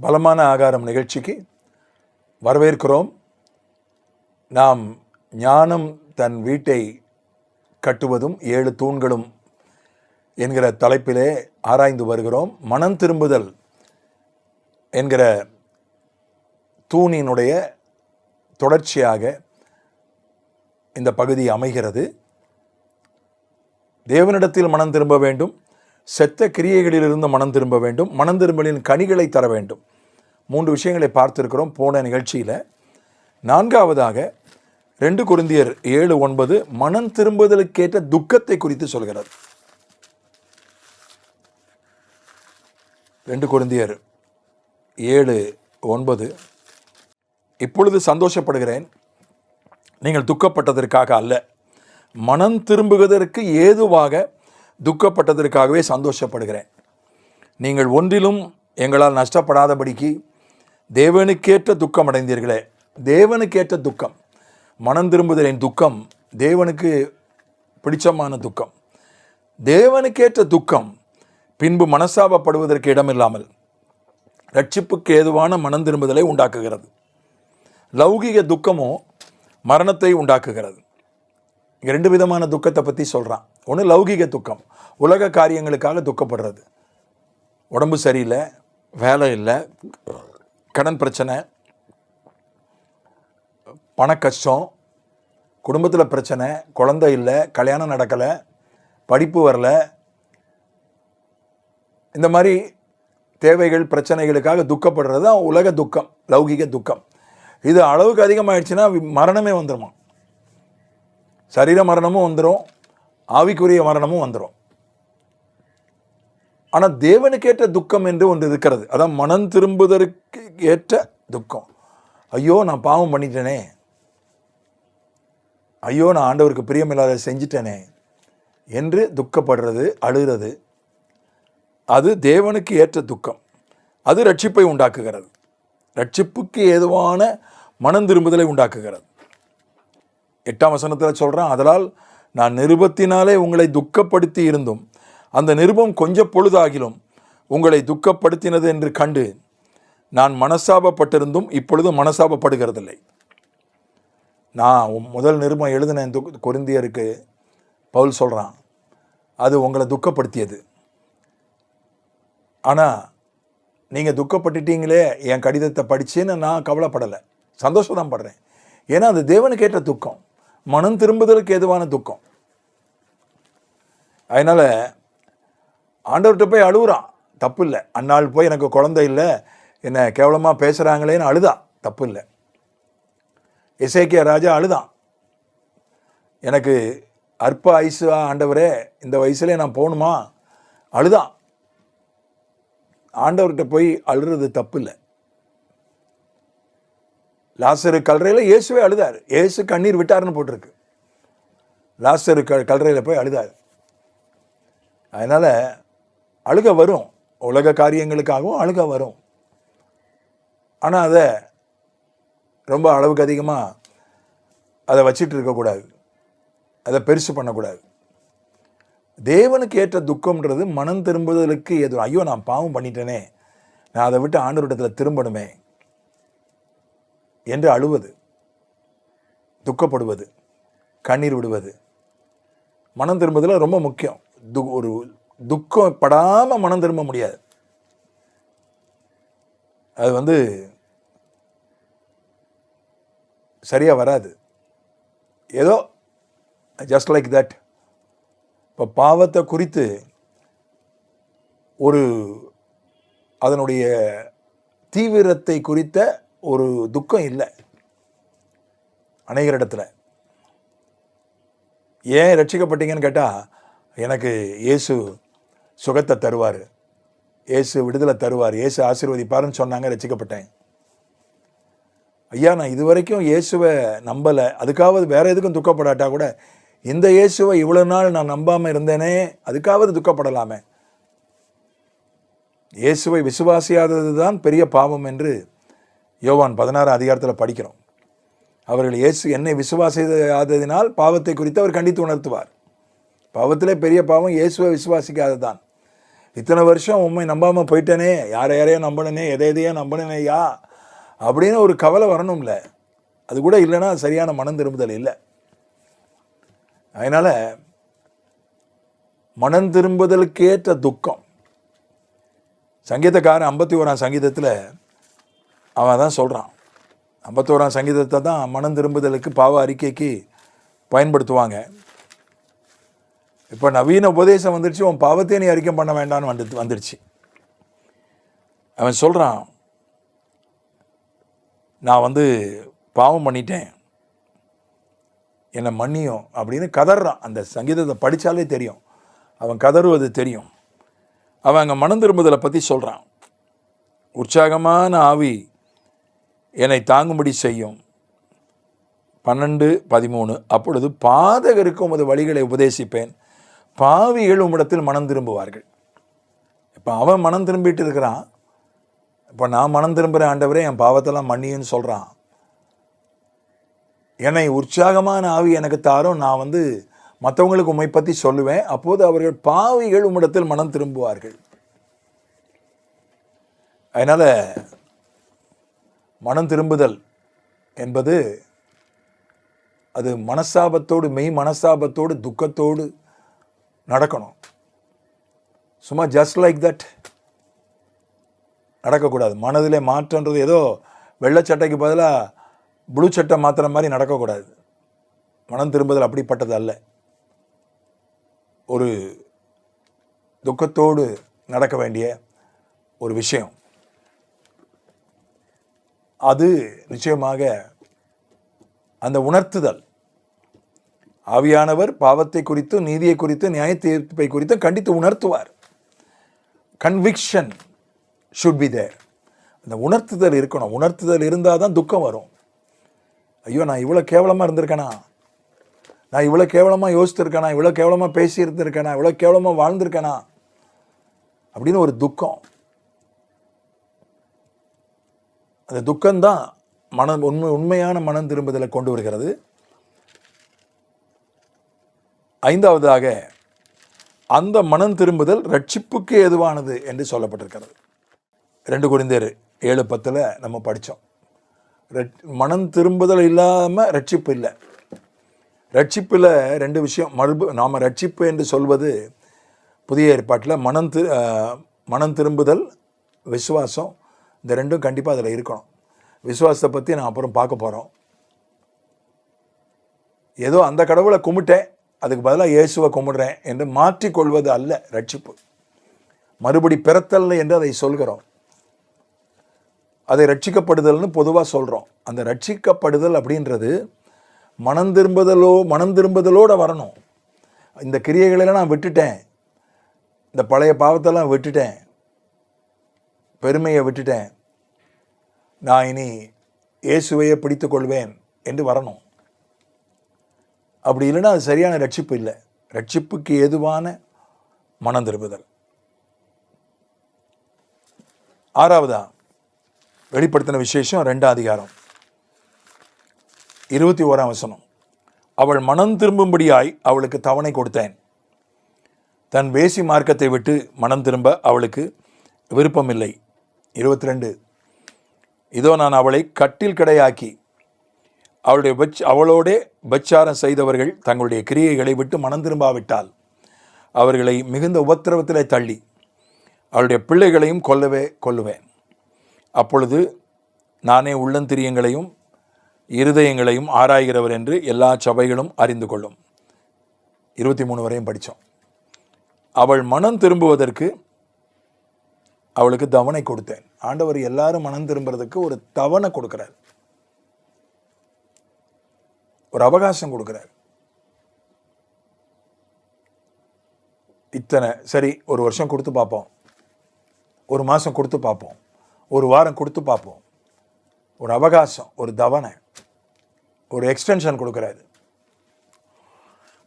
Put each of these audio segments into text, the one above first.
பலமான ஆகாரம் நிகழ்ச்சிக்கு வரவேற்கிறோம். நாம் ஞானம் தன் வீட்டை கட்டுவதும் ஏழு தூண்களும் என்கிற தலைப்பிலே ஆராய்ந்து வருகிறோம். மனம் திரும்புதல் என்கிற தூணினுடைய தொடர்ச்சியாக இந்த பகுதி அமைகிறது. தேவனிடத்தில் மனம் திரும்ப வேண்டும். செத்த கிரியைகளிலிருந்து மனம் திரும்ப வேண்டும். மனம் திரும்பலின் கனிகளை தர வேண்டும். மூன்று விஷயங்களை பார்த்திருக்கிறோம் போன நிகழ்ச்சியில். நான்காவதாக ரெண்டு குருந்தியர் ஏழு ஒன்பது மனம் திரும்புதலுக்கேற்ற துக்கத்தை குறித்து சொல்கிறார். ரெண்டு குருந்தியர் ஏழு ஒன்பது இப்பொழுது சந்தோஷப்படுகிறேன். நீங்கள் துக்கப்பட்டதற்காக அல்ல. மனம் திரும்புவதற்கு ஏதுவாக துக்கப்பட்டதற்காகவே சந்தோஷப்படுகிறேன். நீங்கள் ஒன்றிலும் எங்களால் நஷ்டப்படாதபடிக்கு தேவனுக்கேற்ற துக்கம் அடைந்தீர்களே. தேவனுக்கேற்ற துக்கம். மனம் திரும்புதலின் துக்கம் தேவனுக்கு பிடிச்சமான துக்கம். தேவனுக்கேற்ற துக்கம் பின்பு மனசாபப்படுவதற்கு இடமில்லாமல் ரட்சிப்புக்கு ஏதுவான மனம் திரும்புதலை உண்டாக்குகிறது. லௌகிக துக்கமோ மரணத்தை உண்டாக்குகிறது. இங்கே ரெண்டு விதமான துக்கத்தை பற்றி சொல்கிறான் ஒன்று லௌகிக துக்கம். உலக காரியங்களுக்காக துக்கப்படுறது. உடம்பு சரியில்லை வேலை இல்லை கடன் பிரச்சனை பண கஷ்டம் குடும்பத்தில் பிரச்சனை குழந்தை இல்லை கல்யாணம் நடக்கலை படிப்பு வரல. இந்த மாதிரி தேவைகள் பிரச்சனைகளுக்காக துக்கப்படுறது தான் உலக துக்கம் லௌகிக துக்கம். இது அளவுக்கு அதிகமாகிடுச்சுன்னா மரணமே வந்துடுமா சரீர மரணமும் வந்துடும் ஆவிக்குரிய மரணமும் வந்துடும் ஆனால் தேவனுக்கேற்ற துக்கம் என்று ஒன்று இருக்கிறது. அதான் மனம் திரும்புவதற்கு ஏற்ற துக்கம். ஐயோ நான் பாவம் பண்ணிட்டேனே. ஐயோ நான் ஆண்டவருக்கு பிரியமில்லாத செஞ்சிட்டேனே என்று துக்கப்படுறது அழுகிறது. அது தேவனுக்கு ஏற்ற துக்கம். அது ரட்சிப்பை உண்டாக்குகிறது. ரட்சிப்புக்கு ஏதுவான மனம் திரும்புதலை உண்டாக்குகிறது. எட்டாம் வசனத்தில் சொல்கிறான் அதனால் நான் நிருபத்தினாலே உங்களை துக்கப்படுத்தி இருந்தும் அந்த நிருபம் கொஞ்ச பொழுதாகிலும் உங்களை துக்கப்படுத்தினது என்று கண்டு நான் மனசாபப்பட்டிருந்தும் இப்பொழுது மனசாபப்படுகிறதில்லை நான் முதல் நிருபம் எழுதின து கொரிந்தியருக்கு பவுல் சொல்கிறான் அது உங்களை துக்கப்படுத்தியது. ஆனால் நீங்கள் துக்கப்பட்டுட்டீங்களே என் கடிதத்தை படித்தேன்னு நான் கவலைப்படலை. சந்தோஷம் தான் படுறேன். ஏன்னா அது தேவனுக்கேற்ற துக்கம். மனம் திரும்புதலுக்கு எதுவான துக்கம். அதனால் ஆண்டவர்கிட்ட போய் அழுகுறான் தப்பு இல்லை. அந்நாள் போய் எனக்கு குழந்தை இல்லை. என்னை கேவலமாக பேசுகிறாங்களேன்னு அழுதான் தப்பு இல்லை இசைக்கிய ராஜா அழுதான் எனக்கு அற்ப ஐசு ஆண்டவரே இந்த வயசுலேயே நான் போகணுமா? அழுதான் ஆண்டவர்கிட்ட போய் அழுறது தப்பு இல்லை லாசரு கல்றையில் இயேசுவே அழுதார். இயேசு கண்ணீர் விட்டார்னு போட்டிருக்கு. லாஸ்டர் க கல்றையில் போய் அழுதார். அதனால் அழுக வரும். உலக காரியங்களுக்காகவும் அழுக வரும். ஆனால் அதை ரொம்ப அளவுக்கு அதிகமாக அதை வச்சிட்டு இருக்கக்கூடாது அதை பெருசு பண்ணக்கூடாது தேவனுக்கு ஏற்ற துக்கம்ன்றது மனம் திரும்புதலுக்கு எது? ஐயோ நான் பாவம் பண்ணிட்டேனே. நான் அதை விட்டு ஆண்டவரிடத்தில் திரும்பணுமே என்று அழுவது. துக்கப்படுவது. கண்ணீர் விடுவது. மனம் திரும்புதல் ரொம்ப முக்கியம். து ஒரு துக்கம் படாமல் மனம் திரும்ப முடியாது. அது வந்து சரியாக வராது. ஏதோ ஜஸ்ட் லைக் தட் இப்போ பாவத்தை குறித்து ஒரு அதனுடைய தீவிரத்தை குறித்த ஒரு துக்கம் இல்லை. அநேகரிடத்தில் ஏன் ரட்சிக்கப்பட்டீங்கன்னு கேட்டால் எனக்கு இயேசு சுகத்தை தருவார். இயேசு விடுதலை தருவார். இயேசு ஆசீர்வதிப்பாருன்னு சொன்னாங்க ரசிக்கப்பட்டேன் ஐயா நான் இது வரைக்கும் இயேசுவை நம்பலை. அதுக்காவது வேற எதுக்கும் துக்கப்படாட்டா கூட? இந்த இயேசுவை இவ்வளோ நாள் நான் நம்பாமல் இருந்தேனே அதுக்காவது துக்கப்படலாமே. இயேசுவை விசுவாசியாதது தான் பெரிய பாவம் என்று யோவான் பதினாறு அதிகாரத்தில் படிக்கிறோம். அவர்கள் இயேசு என்னை விசுவாசியாததினால் பாவத்தை குறித்து அவர் கண்டித்து உணர்த்துவார். பாவத்திலே பெரிய பாவம் இயேசுவை விசுவாசிக்காதது தான் இத்தனை வருஷம் உண்மை நம்பாமல் போயிட்டேனே யாரை யாரையோ நம்பினனே எதை எதையோ நம்பணுனேயா அப்படின்னு ஒரு கவலை வரணும்ல. அது கூட இல்லைன்னா சரியான மனம் திரும்புதல் இல்லை. அதனால் மனம் திரும்புதலுக்கேற்ற துக்கம். சங்கீதக்காரன் ஐம்பத்தி ஓராம் சங்கீதத்தில் அவன் தான் சொல்கிறான் ஐம்பத்தோராம் சங்கீதத்தை தான் மனம் திரும்புதலுக்கு பாவ அறிக்கைக்கு பயன்படுத்துவாங்க. இப்போ நவீன உபதேசம் வந்துடுச்சு உன் பாவத்தையே நீ அறிக்கை பண்ண வேண்டாம்னு வந்து வந்துடுச்சு அவன் சொல்கிறான் நான் வந்து பாவம் பண்ணிட்டேன். என்னை மன்னியும் அப்படின்னு கதறான். அந்த சங்கீதத்தை படித்தாலே தெரியும். அவன் கதறுவது தெரியும். அவன் அங்கே மனம் திரும்புதலை பற்றி சொல்கிறான் உற்சாகமான ஆவி என்னை தாங்கும்படி செய்யும். பன்னெண்டு பதிமூணு. அப்பொழுது பாதகருக்கு உமது வழிகளை உபதேசிப்பேன். பாவிகள் உம்மிடத்தில் மனம் திரும்புவார்கள். இப்போ அவன் மனம் திரும்பிட்டு இருக்கிறான். இப்போ நான் மனம் திரும்புகிற ஆண்டவரே என் பாவத்தெல்லாம் மன்னின்னு சொல்கிறான் என்னை உற்சாகமான ஆவி எனக்கு தாரும் நான் வந்து மற்றவங்களுக்கு உண்மை பற்றி சொல்லுவேன். அப்போது அவர்கள் பாவிகள் உம்மிடத்தில் மனம் திரும்புவார்கள். அதனால் மனம் திரும்புதல் என்பது அது மனஸ்தாபத்தோடு மெய் மனஸ்தாபத்தோடு துக்கத்தோடு நடக்கணும். சும்மா ஜஸ்ட் லைக் தட் நடக்கக்கூடாது. மனதிலே மாற்றன்றது ஏதோ வெள்ளை சட்டைக்கு பதிலாக ப்ளூ சட்டை மாற்றுற மாதிரி நடக்கக்கூடாது. மனம் திரும்புதல் அப்படிப்பட்டது அல்ல. ஒரு துக்கத்தோடு நடக்க வேண்டிய ஒரு விஷயம். அது நிச்சயமாக அந்த உணர்த்துதல். ஆவியானவர் பாவத்தை குறித்து நீதியை குறித்து நியாய தீர்ப்பை குறித்து கண்டித்து உணர்த்துவார். கன்விக்ஷன் ஷுட் பி தேர் அந்த உணர்த்துதல் இருக்கணும். உணர்த்துதல் இருந்தால் தான் துக்கம் வரும். ஐயோ நான் இவ்வளோ கேவலமாக இருந்திருக்கேனா? நான் இவ்வளோ கேவலமாக யோசித்திருக்கேனா? இவ்வளோ கேவலமாக பேசியிருந்திருக்கேனா? இவ்வளோ கேவலமாக வாழ்ந்திருக்கேனா? அப்படின்னு ஒரு துக்கம். அந்த துக்கம்தான் மன உண்மை உண்மையான மனம் திரும்புதலை கொண்டு வருகிறது. ஐந்தாவதாக அந்த மனம் திரும்புதல் ரட்சிப்புக்கு எதுவானது என்று சொல்லப்பட்டிருக்கிறது. ரெண்டு குறைந்தர் ஏழு பத்தில் நம்ம படித்தோம் மனம் திரும்புதல் இல்லாமல் ரட்சிப்பு இல்லை. ரட்சிப்பில் ரெண்டு விஷயம் மறுபு நாம் ரட்சிப்பு என்று சொல்வது புதிய ஏற்பாட்டில் மனம் திரு மனம் திரும்புதல் விசுவாசம் இந்த ரெண்டும் கண்டிப்பாக அதில் இருக்கணும். விசுவாசத்தை பற்றி நான் அப்புறம் பார்க்க போகிறோம் ஏதோ அந்த கடவுளை கும்பிட்டேன் அதுக்கு பதிலாக இயேசுவை கும்பிடுறேன் என்று மாற்றிக்கொள்வது அல்ல ரட்சிப்பு. மறுபடி பிறத்தல் என்று அதை சொல்கிறோம். அதை ரட்சிக்கப்படுதல்னு பொதுவாக சொல்கிறோம் அந்த ரட்சிக்கப்படுதல் அப்படின்றது மனம் திரும்புதலோ மனம் திரும்புதலோடு வரணும். இந்த கிரியைகளெல்லாம் நான் விட்டுட்டேன். இந்த பழைய பாவத்தெல்லாம் விட்டுட்டேன். பெருமையை விட்டுட்டேன். நான் இனி இயேசுவையை பிடித்து கொள்வேன் என்று வரணும். அப்படி இல்லைன்னா அது சரியான ரட்சிப்பு இல்லை. ரட்சிப்புக்கு ஏதுவான மனம் திரும்புதல் ஆறாவதா? வெளிப்படுத்தின விசேஷம் ரெண்டாம் அதிகாரம். இருபத்தி ஓராம் வசனம். அவள் மனம் திரும்பும்படியாய் அவளுக்கு தவணை கொடுத்தேன். தன் வேசி மார்க்கத்தை விட்டு மனம் திரும்ப அவளுக்கு விருப்பமில்லை. இருபத்தி ரெண்டு. இதோ நான் அவளை கட்டில் கடையாக்கி அவளுடைய பச் அவளோடே பச்சாரம் செய்தவர்கள் தங்களுடைய கிரியைகளை விட்டு மனம் திரும்பாவிட்டால் அவர்களை மிகுந்த உபத்திரவத்திலே தள்ளி அவளுடைய பிள்ளைகளையும் கொல்லவே கொல்லுவேன். அப்பொழுது நானே உள்ளந்திரியங்களையும் இருதயங்களையும் ஆராய்கிறவர் என்று எல்லா சபைகளும் அறிந்து கொள்ளும். இருபத்தி மூணு வரையும் படித்தோம். அவள் மனம் திரும்புவதற்கு அவளுக்கு தவணை கொடுத்தேன். ஆண்டவர் எல்லாரும் மனம் திரும்புறதுக்கு ஒரு தவணை கொடுக்குறார். ஒரு அவகாசம் கொடுக்குறார். இத்தனை சரி ஒரு வருஷம் கொடுத்து பார்ப்போம். ஒரு மாதம் கொடுத்து பார்ப்போம். ஒரு வாரம் கொடுத்து பார்ப்போம். ஒரு அவகாசம் ஒரு தவணை ஒரு எக்ஸ்டென்ஷன் கொடுக்குறாரு.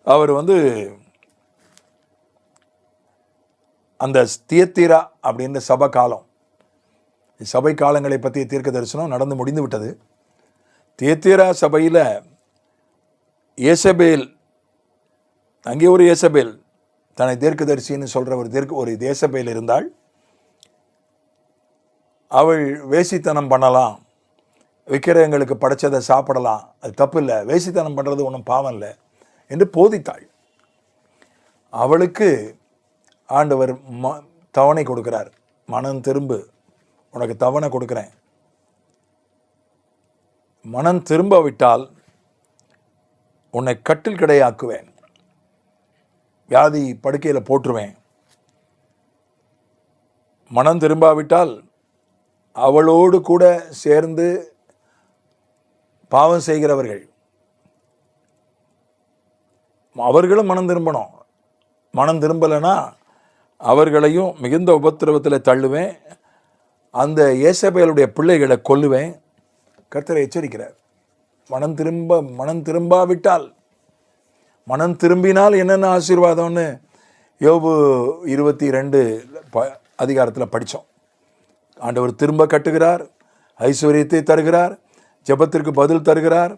அவர் வந்து அந்த தியத்தீரா அப்படின்ற சபை காலம் சபை காலங்களை பற்றிய தீர்க்க தரிசனம் நடந்து முடிந்து விட்டது தியத்தீரா சபையில் ஏசபேல் அங்கே ஒரு ஏசபேல் தன்னை தீர்க்கதரிசின்னு சொல்கிற ஒரு தீர்க்க ஒரு தேசபையில் இருந்தால் அவள் வேசித்தனம் பண்ணலாம். விக்கிரகங்களுக்கு படைச்சதை சாப்பிடலாம். அது தப்பு இல்லை. வேசித்தனம் பண்ணுறது ஒன்றும் பாவம் இல்லை என்று போதித்தாள். அவளுக்கு ஆண்டவர் ம தவணை கொடுக்குறார். மனம் திரும்பு. உனக்கு தவணை கொடுக்குறேன். மனம் திரும்பவிட்டால் உன்னை கட்டில் கிடையாக்குவேன். வியாதி படுக்கையில் போட்டுருவேன். மனம் திரும்பாவிட்டால் அவளோடு கூட சேர்ந்து பாவம் செய்கிறவர்கள். அவர்களும் மனம் திரும்பணும். மனம் திரும்பலைன்னா அவர்களையும் மிகுந்த உபத்திரவத்தில் தள்ளுவேன். அந்த ஏசபேலுடைய பிள்ளைகளை கொல்லுவேன். கர்த்தரை எச்சரிக்கிறார். மனம் திரும்ப மனம் திரும்பாவிட்டால் மனம் திரும்பினால் என்னென்ன ஆசீர்வாதம்னு யோபு இருபத்தி ரெண்டு ப அதிகாரத்தில் படித்தோம். ஆண்டவர் திரும்ப கட்டுகிறார் ஐஸ்வர்யத்தை தருகிறார் ஜெபத்திற்கு பதில் தருகிறார்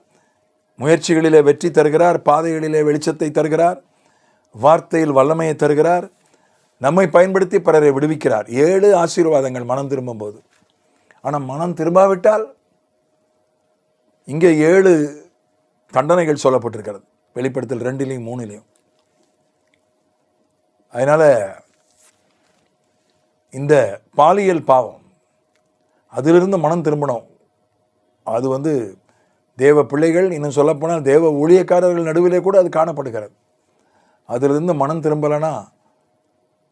முயற்சிகளிலே வெற்றி தருகிறார் பாதைகளிலே வெளிச்சத்தை தருகிறார் வார்த்தையில் வல்லமையை தருகிறார் நம்மை பயன்படுத்தி பிறரை விடுவிக்கிறார். ஏழு ஆசீர்வாதங்கள் மனம் திரும்பும்போது. ஆனால் மனம் திரும்பாவிட்டால் இங்கே ஏழு தண்டனைகள் சொல்லப்பட்டிருக்கிறது. வெளிப்படுத்தல் ரெண்டுலேயும் மூணுலேயும். அதனால் இந்த பாலியல் பாவம் அதிலிருந்து மனம் திரும்பணும். அது வந்து தேவ பிள்ளைகள் இன்னும் சொல்லப்போனால் தேவ ஊழியக்காரர்கள் நடுவிலே கூட அது காணப்படுகிறது. அதிலிருந்து மனம் திரும்பலைன்னா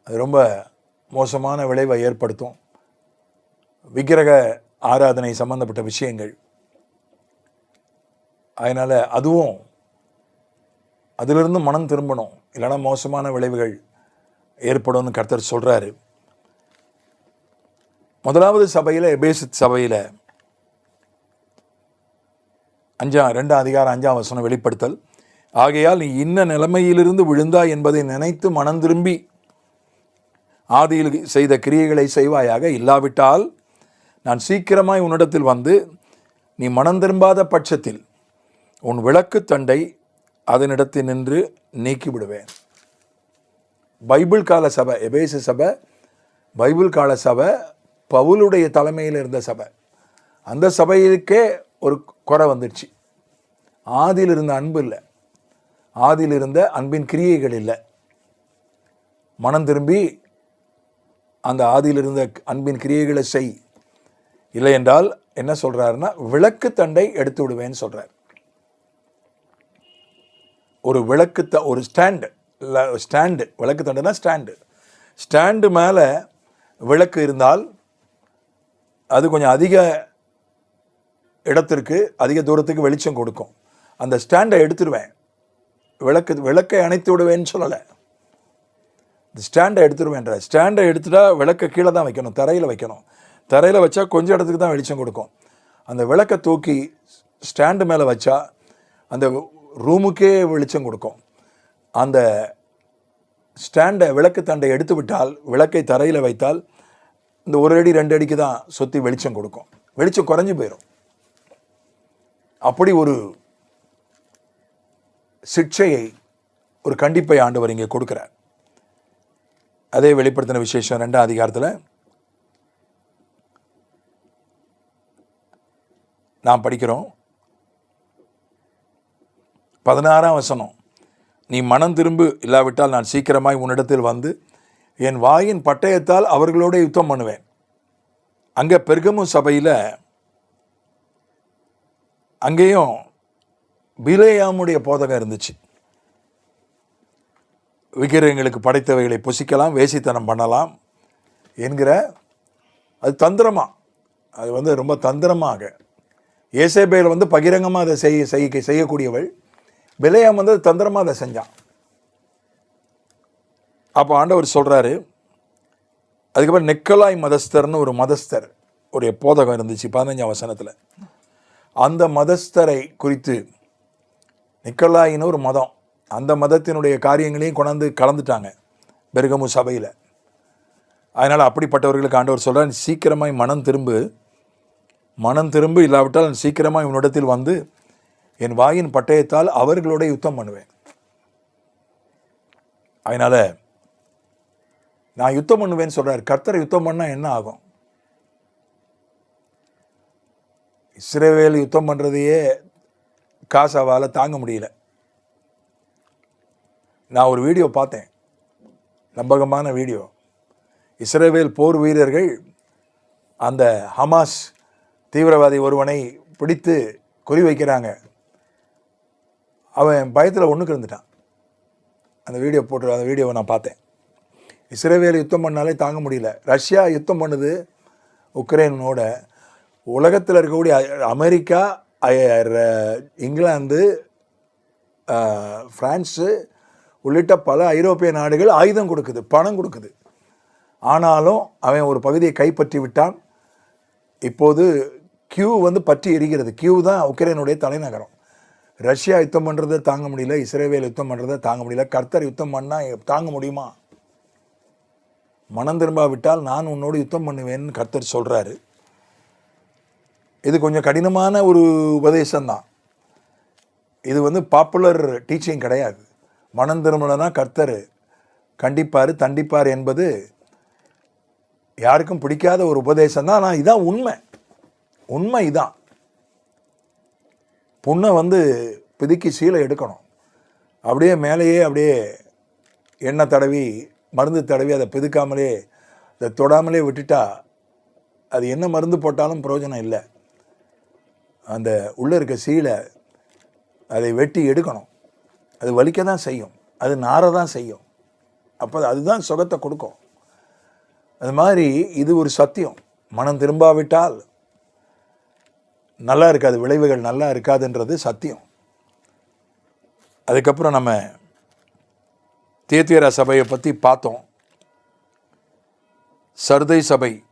அது ரொம்ப மோசமான விளைவை ஏற்படுத்தும். விக்கிரக ஆராதனை சம்பந்தப்பட்ட விஷயங்கள். அதனால் அதுவும் அதிலிருந்து மனம் திரும்பணும். இல்லைன்னா மோசமான விளைவுகள் ஏற்படும்னு கர்த்தர் சொல்கிறாரு முதலாவது சபையில் எபேசித் சபையில் அஞ்சாம் ரெண்டாம் அதிகாரம் அஞ்சாம் வசனம் வெளிப்படுத்தல். ஆகையால் நீ இன்ன நிலைமையிலிருந்து விழுந்தாய் என்பதை நினைத்து மனம் திரும்பி ஆதியில் செய்த கிரியைகளை செய்வாயாக. இல்லாவிட்டால் நான் சீக்கிரமாய் உன்னிடத்தில் வந்து நீ மனம் திரும்பாத பட்சத்தில் உன் விளக்கு தண்டை அதனிடத்தில் நின்று நீக்கிவிடுவேன். பைபிள் கால சபை எபேசு சபை பைபிள் கால சபை பவுலுடைய தலைமையில் இருந்த சபை. அந்த சபையிலுக்கே ஒரு குறை வந்துடுச்சு. ஆதியில் இருந்த அன்பு இல்லை. ஆதியில் இருந்த அன்பின் கிரியைகள் இல்லை. மனம் திரும்பி அந்த ஆதியில் இருந்த அன்பின் கிரியைகளை செய். இல்லை என்றால் என்ன சொல்கிறாருன்னா விளக்கு தண்டை எடுத்து விடுவேன்னு சொல்கிறார் ஒரு விளக்கு த ஒரு ஸ்டாண்டு ஸ்டாண்டு விளக்கு தண்டுனா ஸ்டாண்டு. ஸ்டாண்டு மேலே விளக்கு இருந்தால் அது கொஞ்சம் அதிக இடத்திற்கு அதிக தூரத்துக்கு வெளிச்சம் கொடுக்கும். அந்த ஸ்டாண்டை எடுத்துடுவேன் விளக்கு விளக்கை அணைத்து விடுவேன்னு சொல்லலை. ஸ்டாண்டை எடுத்துருவேன்ற. ஸ்டாண்டை எடுத்துட்டா விளக்கை கீழே தான் வைக்கணும் தரையில் வைக்கணும். தரையில் வச்சா கொஞ்சம் இடத்துக்கு தான் வெளிச்சம் கொடுக்கும். அந்த விளக்கை தூக்கி ஸ்டாண்டு மேலே வச்சா அந்த ரூமுக்கே வெளிச்சம் கொடுக்கும். அந்த ஸ்டாண்டை விளக்கு தண்டை எடுத்து விட்டால் விளக்கை தரையில் வைத்தால் இந்த ஒரு அடி ரெண்டு அடிக்கு தான் சுற்றி வெளிச்சம் கொடுக்கும். வெளிச்சம் குறைஞ்சு போயிடும் அப்படி ஒரு சிக்ஷையை ஒரு கண்டிப்பை ஆண்டவர் இங்கே கொடுக்குறார். அதே வெளிப்படுத்தின விசேஷம் ரெண்டாம் அதிகாரத்தில் நாம் படிக்கிறோம். பதினாறாம் வசனம் நீ மனம் திரும்பு இல்லாவிட்டால் நான் சீக்கிரமாய் உன்னிடத்தில் வந்து என் வாயின் பட்டயத்தால் அவர்களோட யுத்தம் பண்ணுவேன். அங்கே பெருகமு சபையில் அங்கேயும் பிலேயாமுடைய போதகம் இருந்துச்சு. விக்கிரகங்களுக்கு படைத்தவைகளை புசிக்கலாம் வேசித்தனம் பண்ணலாம் என்கிற அது தந்திரமாக அது வந்து ரொம்ப தந்திரமாக. ஏசேபேல் வந்து பகிரங்கமாக அதை செய்ய செய்ய செய்யக்கூடியவள். பிலேயாம் வந்து தந்திரமாக அதை செஞ்சான். அப்போ ஆண்டவர் சொல்கிறாரு அதுக்கப்புறம் நெக்கலாய் மதஸ்தர்னு ஒரு மதஸ்தர் ஒரு போதகம் இருந்துச்சு பதினஞ்சாம் வசனத்தில். அந்த மதஸ்தரை குறித்து நிக்கலாயின்னு ஒரு மதம் அந்த மதத்தினுடைய காரியங்களையும் கொண்டாந்து கலந்துட்டாங்க பெருகமு சபையில். அதனால் அப்படிப்பட்டவர்களுக்கு ஆண்டவர் சொல்கிறார் சீக்கிரமாய் மனம் திரும்பு. மனம் திரும்பு இல்லாவிட்டால் சீக்கிரமாக இவனிடத்தில் வந்து என் வாயின் பட்டயத்தால் அவர்களோட யுத்தம் பண்ணுவேன். அதனால் நான் யுத்தம் பண்ணுவேன்னு சொல்கிறார் கர்த்தரை யுத்தம் பண்ணால் என்ன ஆகும்? இஸ்ரேவேல் யுத்தம் பண்ணுறதையே காசாவால் தாங்க முடியல. நான் ஒரு வீடியோ பார்த்தேன். நம்பகமான வீடியோ. இஸ்ரேவேல் போர் வீரர்கள் அந்த ஹமாஸ் தீவிரவாதி ஒருவனை பிடித்து குறி வைக்கிறாங்க. அவன் பயத்தில் ஒன்றுக்கு இருந்துட்டான் அந்த வீடியோ போட்டு அந்த வீடியோவை நான் பார்த்தேன். இஸ்ரேவேல் யுத்தம் பண்ணாலே தாங்க முடியல. ரஷ்யா யுத்தம் பண்ணுது உக்ரைனோட. உலகத்தில் இருக்கக்கூடிய அமெரிக்கா ர- இங்கிலாந்து ஃப்ரான்ஸு உள்ளிட்ட பல ஐரோப்பிய நாடுகள் ஆயுதம் கொடுக்குது பணம் கொடுக்குது. ஆனாலும் அவன் ஒரு பகுதியை கைப்பற்றி விட்டான். இப்போது கியூ வந்து பற்றி எரிகிறது. கியூ தான் உக்ரைனுடைய தலைநகரம். ரஷ்யா யுத்தம் பண்ணுறதை தாங்க முடியல இஸ்ரேவேல் யுத்தம் பண்ணுறதை தாங்க முடியல. கர்த்தர் யுத்தம் பண்ணால் தாங்க முடியுமா? மனம் திரும்பாவிட்டால் நான் உன்னோடு யுத்தம் பண்ணுவேன்னு கர்த்தர் சொல்கிறாரு இது கொஞ்சம் கடினமான ஒரு உபதேசம்தான். இது வந்து பாப்புலர் டீச்சிங் கிடையாது. மனம் திரும்பலைனா கர்த்தர் கண்டிப்பார் தண்டிப்பார் என்பது யாருக்கும் பிடிக்காத ஒரு உபதேசம் தான் ஆனால் இதான் உண்மை. உண்மை இதான். புண்ணை வந்து பிதுக்கி சீலை எடுக்கணும். அப்படியே மேலேயே அப்படியே எண்ணெய் தடவி மருந்து தடவி அதை பிதுக்காமலே அதை தொடாமலே விட்டுட்டா அது என்ன மருந்து போட்டாலும் பிரயோஜனம் இல்லை. அந்த உள்ளே இருக்க சீலை அதை வெட்டி எடுக்கணும். அது வலிக்க தான் செய்யும். அது நார தான் செய்யும். அப்போ அதுதான் சுகத்தை கொடுக்கும். அது மாதிரி இது ஒரு சத்தியம். மனம் திரும்பாவிட்டால் நல்லா இருக்காது விளைவுகள் நல்லா இருக்காதுன்றது சத்தியம். அதுக்கப்புறம் நம்ம தேத்தியரா சபையை பற்றி பார்த்தோம். சர்தை சபை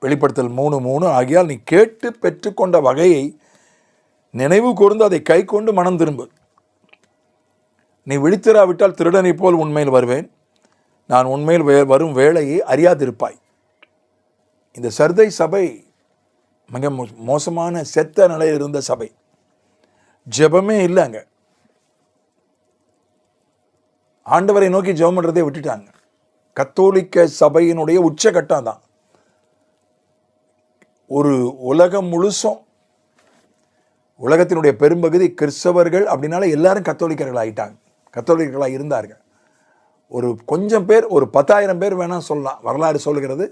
வெளிப்படுத்தல் மூணு மூணு. ஆகியால் நீ கேட்டு பெற்றுக்கொண்ட வகையை நினைவு கூர்ந்து அதை கை கொண்டு மனம் திரும்பு. நீ விழித்திராவிட்டால் திருடனைப் போல் உண்மையில் வருவேன். நான் உண்மையில் வே- வரும் வேலையை அறியாதிருப்பாய். இந்த சர்தை சபை மிக மோ- மோசமான செத்த நிலையில் இருந்த சபை. ஜெபமே இல்லைங்க அங்க ஆண்டவரை நோக்கி ஜெபம் பண்ணுறதே விட்டுட்டாங்க. கத்தோலிக்க சபையினுடைய உச்சகட்டம் தான். ஒரு உலகம் முழுசும் உலகத்தினுடைய பெரும்பகுதி கிறிஸ்தவர்கள் அப்படின்னால எல்லாரும் கத்தோலிக்கர்கள் ஆகிட்டாங்க கத்தோலிக்கர்களாக இருந்தார்கள். ஒரு கொஞ்சம் பேர் ஒரு பத்தாயிரம் பேர் வேணால் சொல்லலாம். வரலாறு சொல்லுகிறது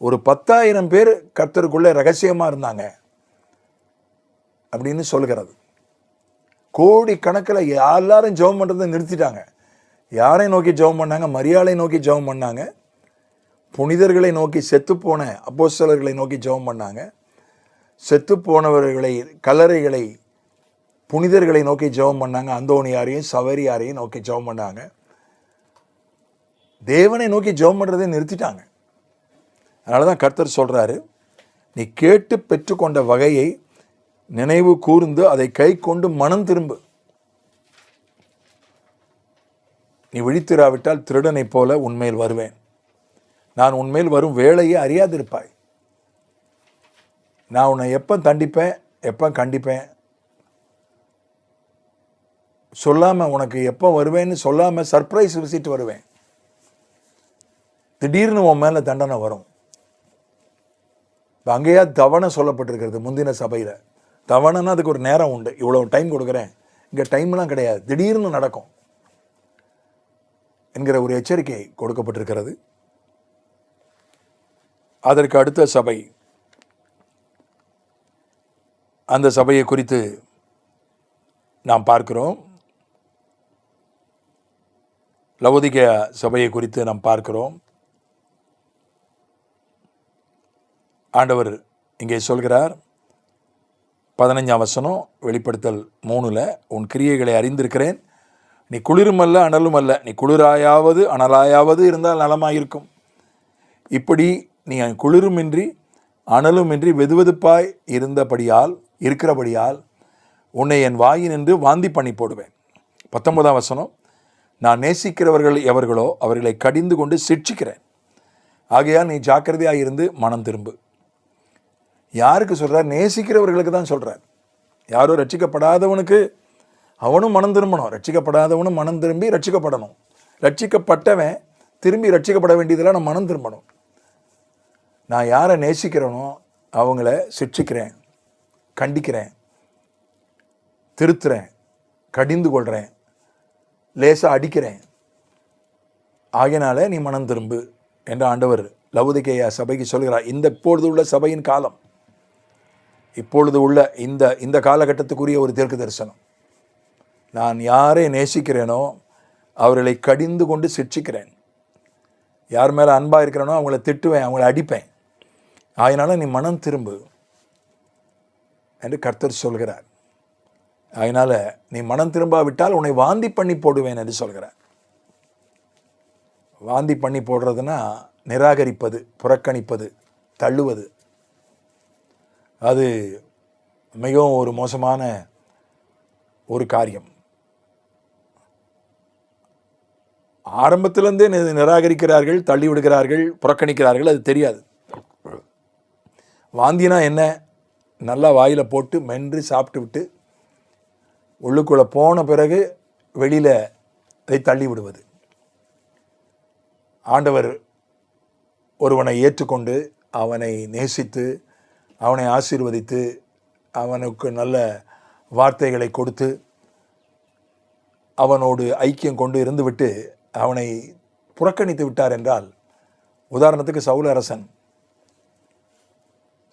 ஒரு பத்தாயிரம் பேர் கர்த்தருக்குள்ளே ரகசியமாக இருந்தாங்க அப்படின்னு சொல்லுகிறது கோடி கணக்கில் எல்லாரும் ஜெபம் பண்ணுறதை நிறுத்திட்டாங்க. யாரை நோக்கி ஜெபம் பண்ணாங்க? மரியாதை நோக்கி ஜெபம் பண்ணாங்க. புனிதர்களை நோக்கி செத்துப்போன அப்போஸ்தலர்களை நோக்கி ஜெபம் பண்ணாங்க. செத்துப்போனவர்களை கல்லறைகளை புனிதர்களை நோக்கி ஜெபம் பண்ணாங்க. அந்தோணியாரையும் சவரியாரையும் நோக்கி ஜெபம் பண்ணாங்க. தேவனை நோக்கி ஜெபம் பண்ணுறதை நிறுத்திட்டாங்க. அதனால தான் கர்த்தர் சொல்கிறாரு நீ கேட்டு பெற்றுக்கொண்ட வகையை நினைவு கூர்ந்து அதை கை கொண்டு மனம் திரும்பு. நீ விழித்திராவிட்டால் திருடனைப் போல உண்மையில் வருவேன். நான் உண்மையில் வரும் வேலையை அறியாதிருப்பாய். நான் உன்னை எப்போ தண்டிப்பேன்? எப்போ கண்டிப்பேன்? சொல்லாமல் உனக்கு எப்போ வருவேன்னு சொல்லாமல் சர்ப்ரைஸ் விசிட் வருவேன். திடீர்னு உன் மேலே தண்டனை வரும். இப்போ அங்கேயா தவணை சொல்லப்பட்டிருக்கிறது முந்தின சபையில். தவணைன்னா அதுக்கு ஒரு நேரம் உண்டு. இவ்வளோ டைம் கொடுக்குறேன். இங்கே டைம்லாம் கிடையாது. திடீர்னு நடக்கும். என்கிற ஒரு எச்சரிக்கை கொடுக்கப்பட்டிருக்கிறது. அதற்கு அடுத்த சபை அந்த சபையை குறித்து நாம் பார்க்கிறோம். லவோதிக சபையை குறித்து நாம் பார்க்கிறோம். ஆண்டவர் இங்கே சொல்கிறார் பதினஞ்சாம் வசனம் வெளிப்படுத்தல் மூணில் உன் கிரியைகளை அறிந்திருக்கிறேன் நீ குளிரும் அல்ல அனலும் அல்ல நீ குளிராயாவது அனலாயாவது இருந்தால் நலமாயிருக்கும். இப்படி நீ குளிருமின்றி அனலுமின்றி வெதுவெதுப்பாய் இருந்தபடியால் இருக்கிறபடியால் உன்னை என் வாயினின்று வாந்தி பண்ணி போடுவேன். பத்தொன்பதாம் வசனம் நான் நேசிக்கிறவர்கள் எவர்களோ அவர்களை கடிந்து கொண்டு சிட்சிக்கிறேன். ஆகையால் நீ ஜாக்கிரதையாக இருந்து மனம் திரும்பு. யாருக்கு சொல்கிறார் நேசிக்கிறவர்களுக்கு தான் சொல்கிறார் யாரோ ரட்சிக்கப்படாதவனுக்கு அவனும் மனம் திரும்பணும். ரட்சிக்கப்படாதவனும் மனம் திரும்பி ரட்சிக்கப்படணும். ரட்சிக்கப்பட்டவன் திரும்பி ரட்சிக்கப்பட வேண்டியதில் நான் மனம் திரும்பணும். நான் யாரை நேசிக்கிறேனோ அவங்கள சிட்சிக்கிறேன் கண்டிக்கிறேன் திருத்துறேன் கடிந்து கொள்கிறேன் லேசாக அடிக்கிறேன். ஆகையினால நீ மனம் திரும்பு என்று ஆண்டவர் லவுதிகேயா சபைக்கு சொல்கிறார். இந்த இப்பொழுது உள்ள சபையின் காலம் இப்பொழுது உள்ள இந்த இந்த காலகட்டத்துக்குரிய ஒரு தீர்க்க தரிசனம். நான் யாரை நேசிக்கிறேனோ அவர்களை கடிந்து கொண்டு சிட்சிக்கிறேன் யார் மேலே அன்பாக இருக்கிறேனோ அவங்கள திட்டுவேன் அவங்கள அடிப்பேன். அதனால் நீ மனம் திரும்பு என்று கர்த்தர் சொல்கிறார். அதனால் நீ மனம் திரும்பாவிட்டால் உன்னை வாந்தி பண்ணி போடுவேன் என்று சொல்கிறார். வாந்தி பண்ணி போடுறதுன்னா நிராகரிப்பது புறக்கணிப்பது தள்ளுவது. அது மிகவும் ஒரு மோசமான ஒரு காரியம். ஆரம்பத்திலேருந்தே நி- நிராகரிக்கிறார்கள் தள்ளி விடுகிறார்கள் புறக்கணிக்கிறார்கள் அது தெரியாது. வாந்தினா என்ன? நல்லா வாயில் போட்டு மென்று சாப்பிட்டு விட்டு உள்ளுக்குள்ளே போன பிறகு வெளியில் அதை தள்ளி விடுவது ஆண்டவர் ஒருவனை ஏற்றுக்கொண்டு அவனை நேசித்து அவனை ஆசீர்வதித்து அவனுக்கு நல்ல வார்த்தைகளை கொடுத்து அவனோடு ஐக்கியம் கொண்டு இருந்துவிட்டு அவனை புறக்கணித்து விட்டார் என்றால் உதாரணத்துக்கு சவுல அரசன்.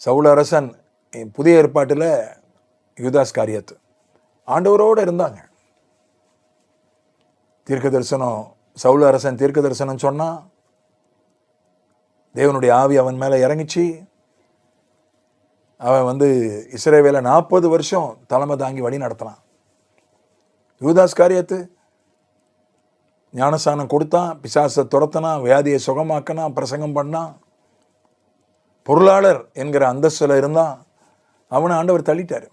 சவுல அரசன் புதிய ஏற்பாட்டில் யூதாஸ் காரியத்து ஆண்டவரோடு இருந்தாங்க. தீர்க்க தரிசனம் சவுல அரசன் தீர்க்க தரிசனம் சொன்னான் தேவனுடைய ஆவி அவன் மேலே இறங்கிச்சு. அவன் வந்து இஸ்ரேவேலை நாற்பது வருஷம் தலைமை தாங்கி வழி நடத்தினான். யூதாஸ் காரியத்து ஞானஸ்தானம் கொடுத்தான் பிசாசை துரத்தினா வியாதியை சுகமாக்கினா பிரசங்கம் பண்ணான். பொருளாளர் என்கிற அந்தஸ்தில் இருந்தான். அவனை ஆண்டவர் தள்ளிட்டார்.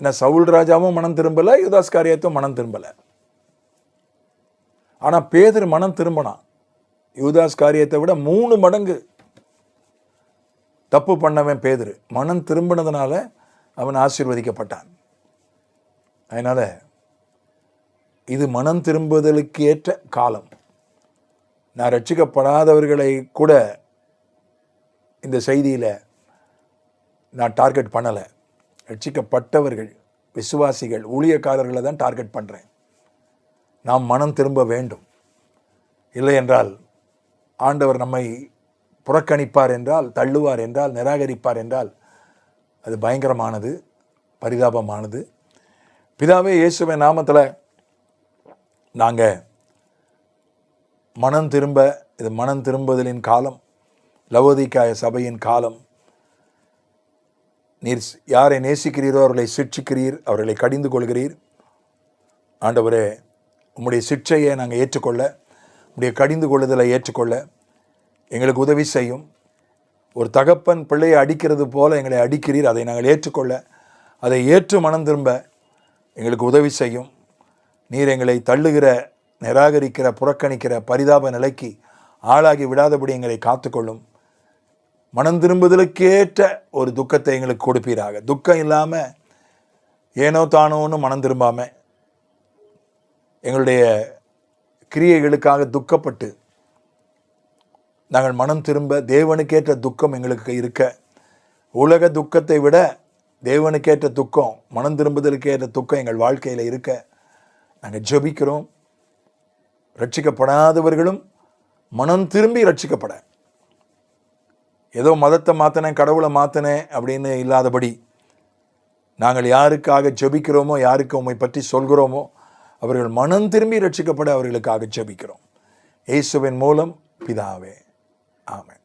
என்ன சவுல் ராஜாவும் மனம் திரும்பலை யுதாஸ் காரியத்தும் மனம் திரும்பலை. ஆனால் பேதர் மனம் திரும்பினான். யூதாஸ் காரியத்தை விட மூணு மடங்கு தப்பு பண்ணவன் பேதர். மனம் திரும்பினதுனால அவன் ஆசீர்வதிக்கப்பட்டான். அதனால் இது மனம் திரும்புதலுக்கு ஏற்ற காலம். நான் ரட்சிக்கப்படாதவர்களை கூட இந்த செய்தியில் நான் டார்கெட் பண்ணலை. ரட்சிக்கப்பட்டவர்கள் விசுவாசிகள் ஊழியக்காரர்களை தான் டார்கெட் பண்ணுறேன் நாம் மனம் திரும்ப வேண்டும். இல்லை என்றால் ஆண்டவர் நம்மை புறக்கணிப்பார் என்றால் தள்ளுவார் என்றால் நிராகரிப்பார் என்றால் அது பயங்கரமானது பரிதாபமானது. பிதாவே இயேசுவின் நாமத்தில் நாங்கள் மனம் திரும்ப இது மனம் திரும்புதலின் காலம் லவோதிக்காய சபையின் காலம். நீர் யாரை நேசிக்கிறீரோ அவர்களை சிற்சிக்கிறீர் அவர்களை கடிந்து கொள்கிறீர். ஆண்டவரே உம்முடைய சிற்சையை நாங்கள் ஏற்றுக்கொள்ள உம்முடைய கடிந்து கொள்ளுதலை ஏற்றுக்கொள்ள எங்களுக்கு உதவி செய்யும். ஒரு தகப்பன் பிள்ளையை அடிக்கிறது போல எங்களை அடிக்கிறீர் அதை நாங்கள் ஏற்றுக்கொள்ள அதை ஏற்று மனம் திரும்ப எங்களுக்கு உதவி செய்யும். நீர் எங்களை தள்ளுகிற நிராகரிக்கிற புறக்கணிக்கிற பரிதாப நிலைக்கு ஆளாகி விடாதபடி எங்களை காத்துக்கொள்ளும். மனம் திரும்புதலுக்கேற்ற ஒரு துக்கத்தை எங்களுக்கு கொடுப்பீராக. துக்கம் இல்லாமல் ஏனோ தானோன்னு மனம் திரும்பாமல் எங்களுடைய கிரியைகளுக்காக துக்கப்பட்டு நாங்கள் மனம் திரும்ப தேவனுக்கேற்ற துக்கம் எங்களுக்கு இருக்க உலக துக்கத்தை விட தேவனுக்கேற்ற துக்கம் மனம் திரும்புதலுக்கேற்ற துக்கம் எங்கள் வாழ்க்கையில் இருக்க நாங்கள் ஜெபிக்கிறோம். ரட்சிக்கப்படாதவர்களும் மனம் திரும்பி ரட்சிக்கப்பட. ஏதோ மதத்தை மாற்றினேன் கடவுளை மாற்றினேன் அப்படின்னு இல்லாதபடி நாங்கள் யாருக்காக ஜபிக்கிறோமோ யாருக்கு உண்மை பற்றி சொல்கிறோமோ அவர்கள் மனம் திரும்பி ரட்சிக்கப்பட அவர்களுக்காக ஜெபிக்கிறோம். இயேசுவின் மூலம் பிதாவே. ஆமென்.